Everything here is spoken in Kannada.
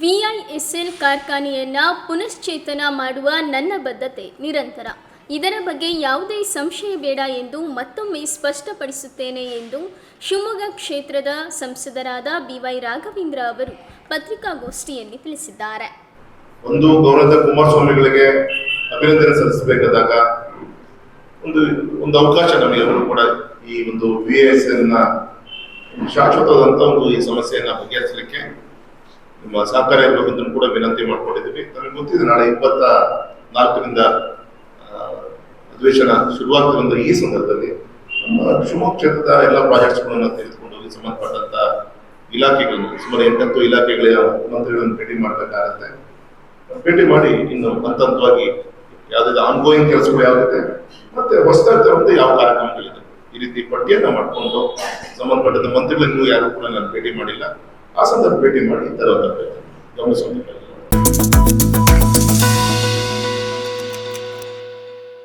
ಸ್ಟೀಲ್ ಕಾರ್ಖಾನೆಯನ್ನು ಪುನಶ್ಚೇತನ ಮಾಡುವ ನನ್ನ ಬದ್ಧತೆ ನಿರಂತರ. ಇದರ ಬಗ್ಗೆ ಯಾವುದೇ ಸಂಶಯ ಬೇಡ ಎಂದು ಮತ್ತೊಮ್ಮೆ ಸ್ಪಷ್ಟಪಡಿಸುತ್ತೇನೆ ಎಂದು ಶಿವಮೊಗ್ಗ ಕ್ಷೇತ್ರದ ಸಂಸದರಾದ ಬಿವೈ ರಾಘವೇಂದ್ರ ಅವರು ಪತ್ರಿಕಾಗೋಷ್ಠಿಯಲ್ಲಿ ತಿಳಿಸಿದ್ದಾರೆ. ಒಂದು ಗೌರವದ ಕುಮಾರಸ್ವಾಮಿಗಳಿಗೆ ಅಭಿನಂದನೆ ಸಲ್ಲಿಸಬೇಕಾದಾಗ ಒಂದು ಒಂದು ಅವಕಾಶ ನಮಗೆ ಅವರು ಕೂಡ ಈ ಒಂದು ವಿ ಎಸ್ ಒಂದು ಈ ಸಮಸ್ಯೆಯನ್ನ ಬಗೆಹರಿಸಲಿಕ್ಕೆ ನಿಮ್ಮ ಸಹಕಾರ ಇರಬೇಕಂತ ಕೂಡ ವಿನಂತಿ ಮಾಡಿಕೊಂಡಿದ್ದೀವಿ. ನಮಗೆ ಗೊತ್ತಿದೆ ನಾಳೆ ಇಪ್ಪತ್ತ ನಾಲ್ಕರಿಂದ ಅಧಿವೇಶನ ಶುರುವಾಗ್ತಿರುವಂತಹ ಈ ಸಂದರ್ಭದಲ್ಲಿ ನಮ್ಮ ಶಿವಮೊಗ್ಗ ಕ್ಷೇತ್ರದ ಎಲ್ಲ ಪ್ರಾಜೆಕ್ಟ್ಸ್ಗಳನ್ನು ತೆಗೆದುಕೊಂಡು ಹೋಗಿ ಸಂಬಂಧಪಟ್ಟಂತ ಇಲಾಖೆಗಳನ್ನು, ಸುಮಾರು ಎಂಟತ್ತು ಇಲಾಖೆಗಳ ಮಂತ್ರಿಗಳನ್ನು ಭೇಟಿ ಮಾಡಬೇಕಾಗತ್ತೆ. ಭೇಟಿ ಮಾಡಿ ಇನ್ನು ಹಂತ ಹಂತವಾಗಿ ಯಾವ್ದಾದ್ರು ಆನ್ಗೋಯಿಂಗ್ ಕೆಲಸಗಳು ಯಾವ್ದಿದೆ, ಮತ್ತೆ ಹೊಸದಾಗಿ ತರುವಂತ ಯಾವ ಕಾರ್ಯಕ್ರಮಗಳಿದೆ, ಈ ರೀತಿ ಪಟ್ಟಿಯನ್ನ ಮಾಡಿಕೊಂಡು ಸಂಬಂಧಪಟ್ಟಂತ ಮಂತ್ರಿಗಳನ್ನು ಯಾರು ಕೂಡ ನಾನು ಭೇಟಿ ಮಾಡಿಲ್ಲ. ఆ సందర్భం పెట్టిన వాళ్ళు తర్వాత గమనిస్తుంది